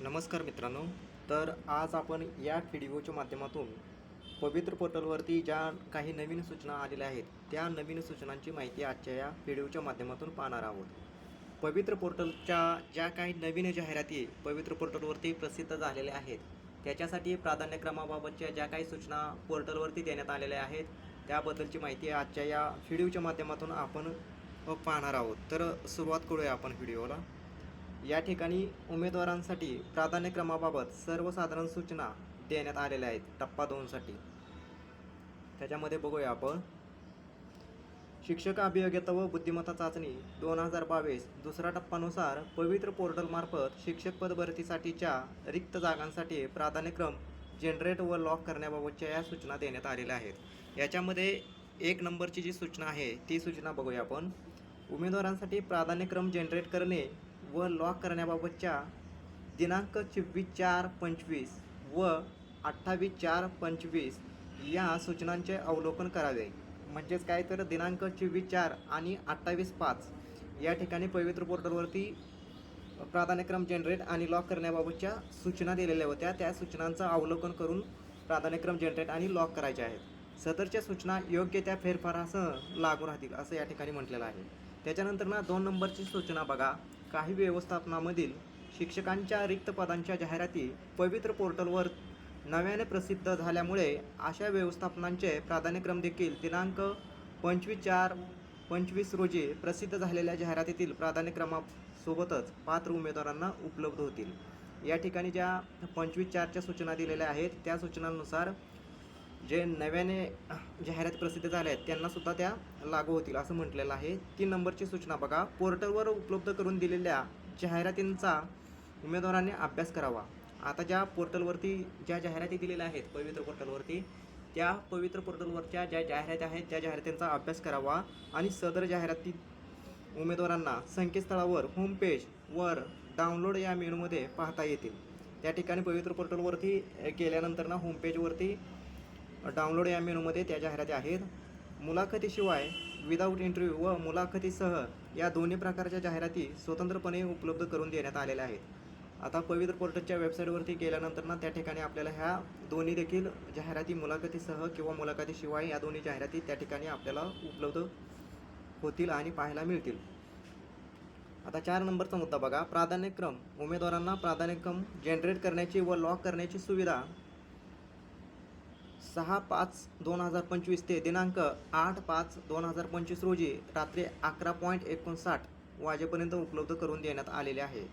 नमस्कार मित्रांनो. तर आज आपण या व्हिडिओच्या माध्यमातून पवित्र पोर्टलवरती ज्या काही नवीन सूचना आलेल्या आहेत त्या नवीन सूचनांची माहिती आजच्या या व्हिडिओच्या माध्यमातून पाहणार आहोत. पवित्र पोर्टलच्या ज्या काही नवीन जाहिराती पवित्र पोर्टलवरती प्रसिद्ध झालेल्या आहेत त्याच्यासाठी प्राधान्यक्रमाबाबतच्या ज्या काही सूचना पोर्टलवरती देण्यात आलेल्या आहेत त्याबद्दलची माहिती आजच्या या व्हिडिओच्या माध्यमातून आपण पाहणार आहोत. तर सुरुवात करूया आपण व्हिडिओला. या ठिकाणी उमेदवारांसाठी प्राधान्यक्रमाबाबत सर्वसाधारण सूचना देण्यात आलेल्या आहेत टप्पा दोनसाठी. त्याच्यामध्ये बघूया आपण. शिक्षक अभियोग्यता व बुद्धिमत्ता चाचणी दोन हजार बावीस दुसरा टप्पानुसार पवित्र पोर्टलमार्फत शिक्षक पद भरतीसाठीच्या रिक्त जागांसाठी प्राधान्यक्रम जनरेट व लॉक करण्याबाबतच्या या सूचना देण्यात आलेल्या आहेत. याच्यामध्ये एक नंबरची जी सूचना आहे ती सूचना बघूया आपण. उमेदवारांसाठी प्राधान्यक्रम जनरेट करणे व लॉक करण्याबाबतच्या दिनांक चोवीस चार पंचवीस व अठ्ठावीस चार पंचवीस या सूचनांचे अवलोकन करावे. म्हणजेच काय? तर दिनांक चोवीस चार आणि अठ्ठावीस पाच या ठिकाणी पवित्र पोर्टलवरती प्राधान्यक्रम जनरेट आणि लॉक करण्याबाबतच्या सूचना दिलेल्या होत्या. त्या सूचनांचं अवलोकन करून प्राधान्यक्रम जनरेट आणि लॉक करायचे आहेत. सदरच्या सूचना योग्य त्या फेरफारासह लागू राहतील असं या ठिकाणी म्हटलेलं आहे. त्याच्यानंतर ना दोन नंबरची सूचना बघा. काही व्यवस्थापनामधील शिक्षकांच्या रिक्त पदांच्या जाहिराती पवित्र पोर्टलवर नव्याने प्रसिद्ध झाल्यामुळे अशा व्यवस्थापनांचे प्राधान्यक्रम देखील दिनांक पंचवीस चार पंचवीस रोजी प्रसिद्ध झालेल्या जाहिरातीतील प्राधान्यक्रमासोबतच पात्र उमेदवारांना उपलब्ध होतील. या ठिकाणी ज्या पंचवीस चारच्या सूचना दिलेल्या आहेत त्या सूचनांनुसार जे नव्याने जाहिरात प्रसिद्ध झाल्या आहेत त्यांनासुद्धा त्या लागू होतील असं म्हटलेलं आहे. तीन नंबरची सूचना बघा. पोर्टलवर उपलब्ध करून दिलेल्या जाहिरातींचा उमेदवारांनी अभ्यास करावा. आता ज्या पोर्टलवरती ज्या जाहिराती दिलेल्या आहेत पवित्र पोर्टलवरती त्या पवित्र पोर्टलवरच्या ज्या जाहिराती आहेत त्या जाहिरातींचा अभ्यास करावा आणि सदर जाहिराती उमेदवारांना संकेतस्थळावर होम पेज वर डाउनलोड या मेनूमध्ये पाहता येतील. त्या ठिकाणी पवित्र पोर्टलवरती गेल्यानंतर ना होमपेजवरती डाउनलोड या मेनूमध्ये त्या जाहिराती आहेत. मुलाखतीशिवाय विदाऊट इंटरव्ह्यू व मुलाखतीसह या दोन्ही प्रकारच्या जाहिराती स्वतंत्रपणे उपलब्ध करून देण्यात आलेल्या आहेत. आता पवित्र पोर्टलच्या वेबसाईटवरती गेल्यानंतर ना त्या ठिकाणी आपल्याला ह्या दोन्ही देखील जाहिराती मुलाखतीसह किंवा मुलाखतीशिवाय या दोन्ही जाहिराती त्या ठिकाणी आपल्याला उपलब्ध होतील आणि पाहायला मिळतील. आता चार नंबरचा मुद्दा बघा. प्राधान्यक्रम. उमेदवारांना प्राधान्यक्रम जनरेट करण्याची व लॉक करण्याची सुविधा सहा पाच दोन हजार पंचवीस ते दिनांक आठ पाच दोन हजार पंचवीस रोजी रात्री अकरा पॉईंट एकोणसाठ वाजेपर्यंत उपलब्ध करून देण्यात आलेले आहे.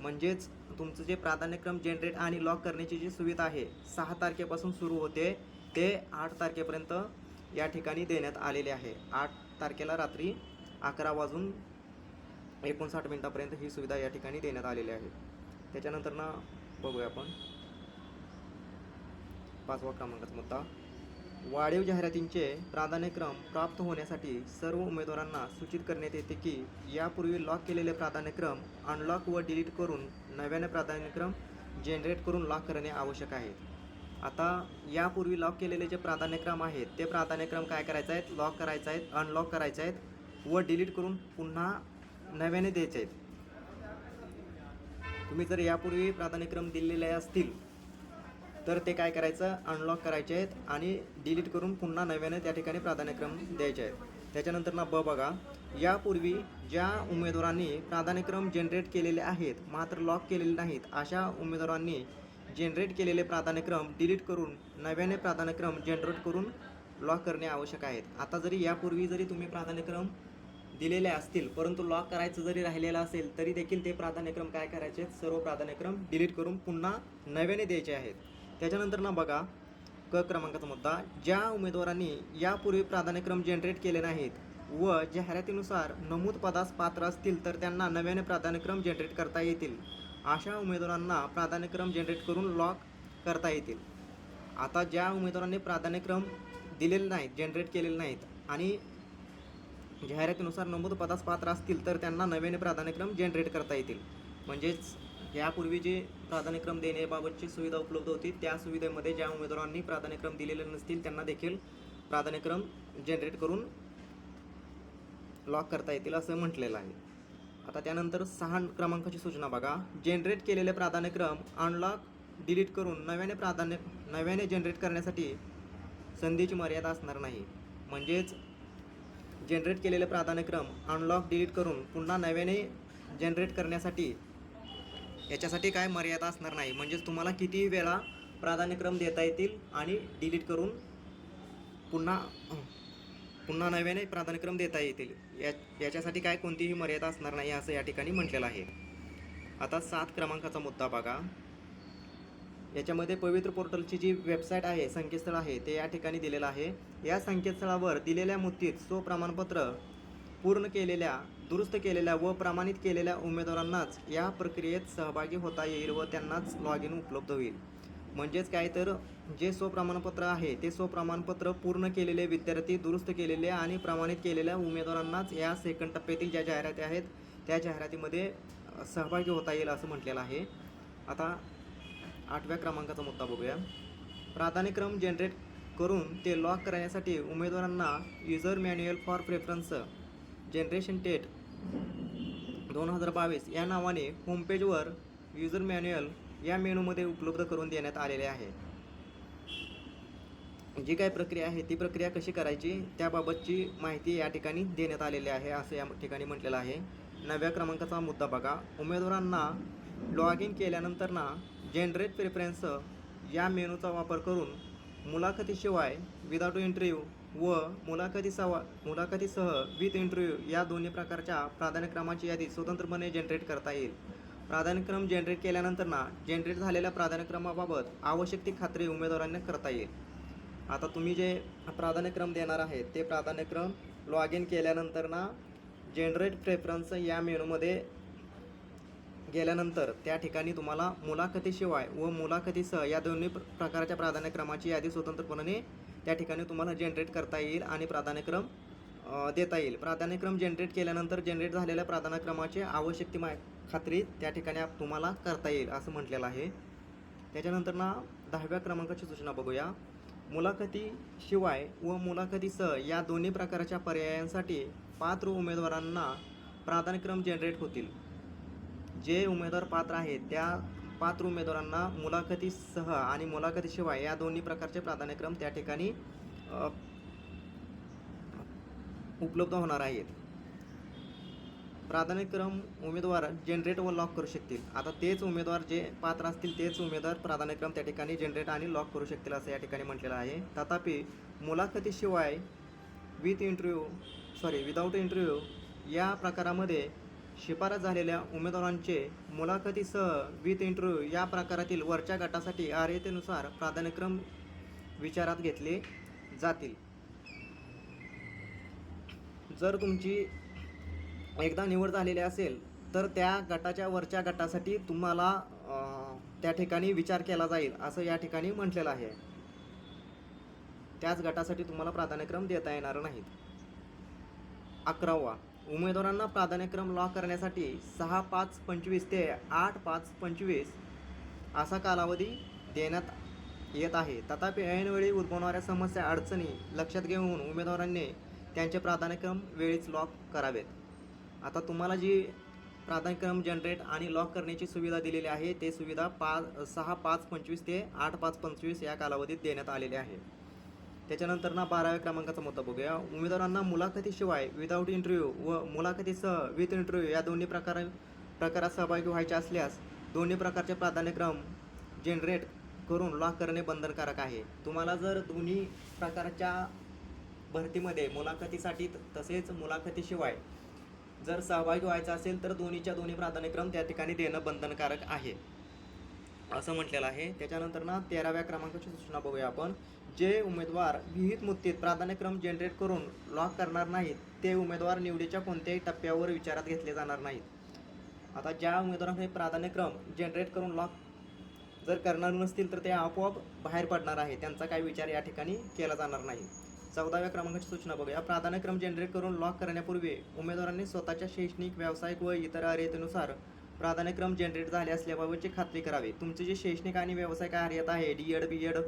म्हणजेच तुमचं जे प्राधान्यक्रम जनरेट आणि लॉक करण्याची जी सुविधा आहे सहा तारखेपासून सुरू होते ते आठ तारखेपर्यंत या ठिकाणी देण्यात आलेले आहे. आठ तारखेला रात्री अकरा वाजून एकोणसाठ मिनटापर्यंत ही सुविधा या ठिकाणी देण्यात आलेली आहे. त्याच्यानंतर ना बघूया आपण. पाचवा क्रमांकाचा मुद्दा वाढीव जाहिरातींचे प्राधान्यक्रम प्राप्त होण्यासाठी सर्व उमेदवारांना सूचित करण्यात येते की यापूर्वी लॉक केलेले प्राधान्यक्रम अनलॉक व डिलीट करून नव्याने प्राधान्यक्रम जनरेट करून लॉक करणे आवश्यक आहे. आता यापूर्वी लॉक केलेले जे प्राधान्यक्रम आहेत ते प्राधान्यक्रम काय करायचे आहेत? लॉक करायचे आहेत अनलॉक करायचे आहेत व डिलीट करून पुन्हा नव्याने द्यायचे आहेत. तुम्ही जर यापूर्वी प्राधान्यक्रम दिलेले असतील तर ते काय करायचं? अनलॉक करायचे आहेत आणि डिलीट करून पुन्हा नव्याने त्या ठिकाणी प्राधान्यक्रम द्यायचे आहेत. त्याच्यानंतर ना ब बघा. यापूर्वी ज्या उमेदवारांनी प्राधान्यक्रम जनरेट केलेले आहेत मात्र लॉक केलेले नाहीत अशा उमेदवारांनी जनरेट केलेले प्राधान्यक्रम डिलीट करून नव्याने प्राधान्यक्रम जनरेट करून लॉक करणे आवश्यक आहेत. आता जरी यापूर्वी जरी तुम्ही प्राधान्यक्रम दिलेले असतील परंतु लॉक करायचं जरी राहिलेलं असेल तरी देखील ते प्राधान्यक्रम काय करायचे आहेत? सर्व प्राधान्यक्रम डिलीट करून पुन्हा नव्याने द्यायचे आहेत. त्याच्यानंतर ना बघा क क्रमांकाचा मुद्दा ज्या उमेदवारांनी यापूर्वी प्राधान्यक्रम जनरेट केले नाहीत व जाहिरातीनुसार नमूद पदास पात्र असतील तर त्यांना नव्याने प्राधान्यक्रम जनरेट करता येतील. अशा उमेदवारांना प्राधान्यक्रम जनरेट करून लॉक करता येतील. आता ज्या उमेदवारांनी प्राधान्यक्रम दिलेले नाहीत जनरेट केलेले नाहीत आणि जाहिरातीनुसार नमूद पदास पात्र असतील तर त्यांना नव्याने प्राधान्यक्रम जनरेट करता येतील. म्हणजेच यापूर्वी जे प्राधान्यक्रम देण्याबाबतची सुविधा उपलब्ध होती त्या सुविधेमध्ये ज्या उमेदवारांनी प्राधान्यक्रम दिलेले नसतील त्यांना देखील प्राधान्यक्रम जनरेट करून लॉक करता येतील असं म्हटलेलं आहे. आता त्यानंतर सहा क्रमांकाची सूचना बघा. जनरेट केलेले प्राधान्यक्रम अनलॉक डिलीट करून नव्याने प्राधान्य नव्याने जनरेट करण्यासाठी संधीची मर्यादा असणार नाही. म्हणजेच जनरेट केलेले प्राधान्यक्रम अनलॉक डिलीट करून पुन्हा नव्याने जनरेट करण्यासाठी याच्यासाठी काय मर्यादा असणार नाही. म्हणजेच तुम्हाला किती वेळा प्राधान्यक्रम देता येतील आणि डिलीट करून पुन्हा पुन्हा नव्याने प्राधान्यक्रम देता येतील. या याच्यासाठी काय कोणतीही मर्यादा असणार नाही असं या ठिकाणी म्हटलेलं आहे. आता सात क्रमांकाचा मुद्दा बघा. याच्यामध्ये पवित्र पोर्टलची जी वेबसाईट आहे संकेतस्थळ आहे ते या ठिकाणी दिलेलं आहे. या संकेतस्थळावर दिलेल्या मुद्दतीत सो प्रमाणपत्र पूर्ण केलेल्या दुरुस्त केलेल्या व प्रमाणित केलेल्या उमेदवारांनाच या प्रक्रियेत सहभागी होता येईल व त्यांनाच लॉग इन उपलब्ध होईल. म्हणजेच काय तर जे स्वप्रमाणपत्र आहे ते स्वप्रमाणपत्र पूर्ण केलेले विद्यार्थी दुरुस्त केलेले आणि प्रमाणित केलेल्या उमेदवारांनाच या सेकंड टप्प्यातील ज्या जाहिराती आहेत त्या जाहिरातीमध्ये सहभागी होता येईल असं म्हटलेलं आहे. आता आठव्या क्रमांकाचा मुद्दा बघूया. प्राधान्यक्रम जनरेट करून ते लॉक करण्यासाठी उमेदवारांना user manual for preference generation TET दोन हजार बावीस या नावाने होमपेजवर युजर मॅन्युअल या मेनूमध्ये उपलब्ध करून देण्यात आलेले आहे. जी काय प्रक्रिया आहे ती प्रक्रिया कशी करायची त्याबाबतची माहिती या ठिकाणी देण्यात आलेली आहे असं या ठिकाणी म्हटलेलं आहे. नव्या क्रमांकाचा मुद्दा बघा. उमेदवारांना लॉग इन केल्यानंतर ना जनरेट प्रेफरन्स या मेनूचा वापर करून मुलाखतीशिवाय विदाउट इंटरव्ह्यू व मुलाखतीसह मुलाखतीसह विथ इंटरव्ह्यू या दोन्ही प्रकारच्या प्राधान्यक्रमाची यादी स्वतंत्रपणे जनरेट करता येईल. प्राधान्यक्रम जनरेट केल्यानंतर ना जनरेट झालेल्या प्राधान्यक्रमाबाबत आवश्यक ती खात्री उमेदवारांना करता येईल. आता तुम्ही जे प्राधान्यक्रम देणार आहे ते प्राधान्यक्रम लॉग इन केल्यानंतर ना जनरेट प्रेफरन्स या मेनूमध्ये गेल्यानंतर त्या ठिकाणी तुम्हाला मुलाखतीशिवाय व मुलाखतीसह या दोन्ही प्र- प्रकारच्या प्राधान्यक्रमाची यादी स्वतंत्रपणे त्या ठिकाणी तुम्हाला जनरेट करता येईल आणि प्राधान्यक्रम देता येईल. प्राधान्यक्रम जनरेट केल्यानंतर जनरेट झालेल्या प्राधान्यक्रमाची आवश्यक ती मा खात्री त्या ठिकाणी आप- तुम्हाला करता येईल असं म्हटलेलं आहे. त्याच्यानंतर ना दहाव्या क्रमांकाची सूचना बघूया. मुलाखतीशिवाय व मुलाखतीसह या दोन्ही प्रकारच्या पर्यायांसाठी पात्र उमेदवारांना प्राधान्यक्रम जनरेट होतील. जे उमेदवार पात्र आहेत त्या पात्र उमेदवारांना मुलाखतीसह आणि मुलाखतीशिवाय या दोन्ही प्रकारचे प्राधान्यक्रम त्या ठिकाणी उपलब्ध होणार आहेत. प्राधान्यक्रम उमेदवार जनरेट व लॉक करू शकतील. आता तेच उमेदवार जे पात्र असतील तेच उमेदवार प्राधान्यक्रम त्या ठिकाणी जनरेट आणि लॉक करू शकतील असं या ठिकाणी म्हटलेलं आहे. तथापि मुलाखतीशिवाय with interview sorry without interview या प्रकारामध्ये शिफारस झालेल्या उमेदवारांचे मुलाखतीसह विथ इंटरव्ह्यू या प्रकारातील वरच्या गटासाठी अर्हतेनुसार प्राधान्यक्रम विचारात घेतले जातील. जर तुमची एकदा निवड झालेली असेल तर त्या गटाच्या वरच्या गटासाठी तुम्हाला त्या ठिकाणी विचार केला जाईल असं या ठिकाणी म्हटलेलं आहे. त्याच गटासाठी तुम्हाला प्राधान्यक्रम देता येणार नाहीत. अकरावा उमेदवारांना प्राधान्यक्रम लॉक करण्यासाठी सहा पाच पंचवीस ते आठ पाच पंचवीस असा कालावधी देण्यात येत आहे. तथापि ऐनवेळी उद्भवणाऱ्या समस्या अडचणी लक्षात घेऊन उमेदवारांनी त्यांचे प्राधान्यक्रम वेळीच लॉक करावेत. आता तुम्हाला जी प्राधान्यक्रम जनरेट आणि लॉक करण्याची सुविधा दिलेली आहे ते सुविधा पाच सहा पाच पंचवीस ते आठ पाच पंचवीस या कालावधीत देण्यात आलेले आहे. त्याच्यानंतर ना बाराव्या क्रमांकाचा मुद्दा बघूया. उमेदवारांना मुलाखतीशिवाय विदाऊट इंटरव्ह्यू व मुलाखतीसह विथ इंटरव्ह्यू या दोन्ही प्रकार प्रकारात सहभागी व्हायचे असल्यास दोन्ही प्रकारचे प्राधान्यक्रम जनरेट करून लॉक करणे बंधनकारक आहे. तुम्हाला जर दोन्ही प्रकारच्या भरतीमध्ये मुलाखतीसाठी तसेच मुलाखतीशिवाय जर सहभागी व्हायचं असेल तर दोन्हीच्या दोन्ही प्राधान्यक्रम त्या ठिकाणी देणं बंधनकारक आहे. असं म्हटलेलं आहे. त्याच्यानंतर ना तेराव्या क्रमांकाची सूचना बघूया आपण. जे उमेदवार विहित मुद्देत प्राधान्यक्रम जनरेट करून लॉक करणार नाहीत ते उमेदवार निवडीच्या कोणत्याही टप्प्यावर विचारात घेतले जाणार नाहीत. आता ज्या उमेदवारांकडे प्राधान्यक्रम जनरेट करून लॉक जर करणार नसतील तर ते आपोआप बाहेर पडणार आहे. त्यांचा काही विचार या ठिकाणी केला जाणार नाही. चौदाव्या क्रमांकाची सूचना बघूया. प्राधान्यक्रम जनरेट करून लॉक करण्यापूर्वी उमेदवारांनी स्वतःच्या शैक्षणिक व्यावसायिक व इतर अर्हतेनुसार प्राधान्यक्रम जनरेट झाले असल्याबाबतची खात्री करावी. तुमचे जे शैक्षणिक आणि व्यावसायिक अर्हता आहे D Ed B Ed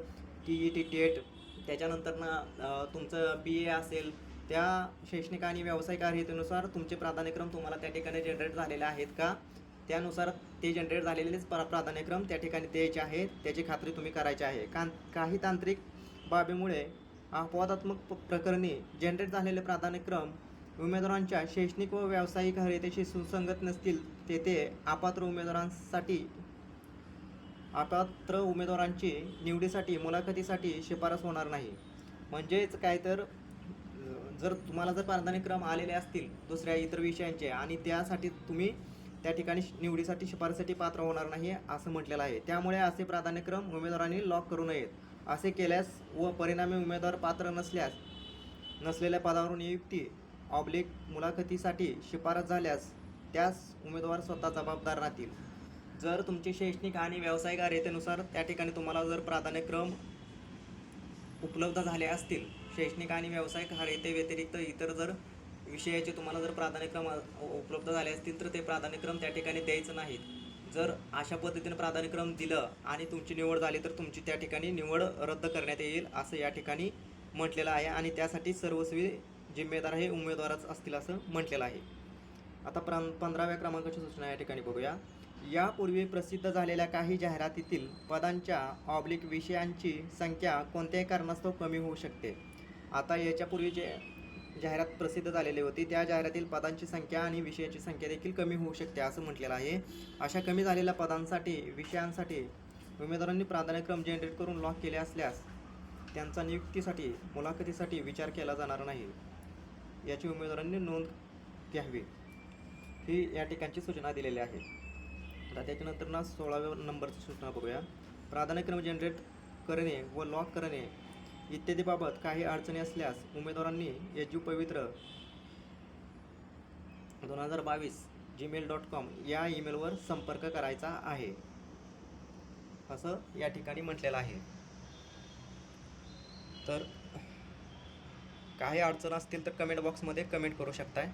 T E T TET त्याच्यानंतर ना तुमचं बी ए असेल त्या शैक्षणिक आणि व्यावसायिक अर्हतेनुसार तुमचे प्राधान्यक्रम तुम्हाला त्या ठिकाणी जनरेट झालेले आहेत का? त्यानुसार ते जनरेट झालेलेच प्रा प्राधान्यक्रम त्या ठिकाणी द्यायचे आहेत त्याची खात्री तुम्ही करायची आहे. का काही तांत्रिक बाबीमुळे अपवादात्मक प- प्रकरणी जनरेट झालेले प्राधान्यक्रम उमेदवारांच्या शैक्षणिक व व्यावसायिक अर्हतेशी सुसंगत नसतील तेथे अपात्र उमेदवारांसाठी अपात्र उमेदवारांची निवडीसाठी मुलाखतीसाठी शिफारस होणार नाही. म्हणजेच काय तर जर तुम्हाला जर प्राधान्यक्रम आलेले असतील दुसऱ्या इतर विषयांचे आणि त्यासाठी तुम्ही त्या ठिकाणी निवडीसाठी शिफारसीसाठी पात्र होणार नाही असं म्हटलेलं आहे. त्यामुळे असे प्राधान्यक्रम उमेदवारांनी लॉक करू नयेत. असे केल्यास व परिणामी उमेदवार पात्र नसल्यास नसलेल्या पदावरून नियुक्ती ऑब्लिक मुलाखतीसाठी शिफारस झाल्यास त्यास उमेदवार स्वतः जबाबदार राहतील. जर तुमचे शैक्षणिक आणि व्यावसायिक अर्हतेनुसार त्या ठिकाणी तुम्हाला जर प्राधान्यक्रम उपलब्ध झाले असतील शैक्षणिक आणि व्यावसायिक अर्हते व्यतिरिक्त इतर जर विषयाचे तुम्हाला जर प्राधान्यक्रम उपलब्ध झाले असतील तर ते प्राधान्यक्रम त्या ठिकाणी द्यायचं नाहीत. जर अशा पद्धतीने प्राधान्यक्रम दिलं आणि तुमची निवड झाली तर तुमची त्या ठिकाणी निवड रद्द करण्यात येईल असं या ठिकाणी म्हटलेलं आहे आणि त्यासाठी सर्वस्वी जिम्मेदार हे उमेदवारच असतील असं म्हटलेलं आहे. आता प्र पंधराव्या क्रमांकाची सूचना या ठिकाणी बघूया. यापूर्वी प्रसिद्ध झालेल्या काही जाहिरातीतील पदांच्या ऑब्लिक विषयांची संख्या कोणत्याही कारणास्तव कमी होऊ शकते. आता याच्यापूर्वी जे जाहिरात प्रसिद्ध झालेली होती त्या जाहिरातील पदांची संख्या आणि विषयाची संख्या देखील कमी होऊ शकते असं म्हटलेलं आहे. अशा कमी झालेल्या पदांसाठी विषयांसाठी उमेदवारांनी प्राधान्यक्रम जनरेट करून लॉक केले असल्यास त्यांचा नियुक्तीसाठी मुलाखतीसाठी विचार केला जाणार नाही. याची उमेदवारांनी नोंद घ्यावी. ही या ठिकाणची सूचना दिलेली आहे. आता त्याच्यानंतर ना सोळाव्या नंबरची सूचना बघूया. प्राधान्यक्रम जनरेट करणे व लॉक करणे इत्यादीबाबत काही अडचणी असल्यास उमेदवारांनी एजू पवित्र दोन हजार बावीस जीमेल डॉट कॉम या ईमेलवर संपर्क करायचा आहे. असं या ठिकाणी म्हटलेलं आहे. तर काही अडचण असतील तर कमेंट बॉक्समध्ये कमेंट करू शकताय.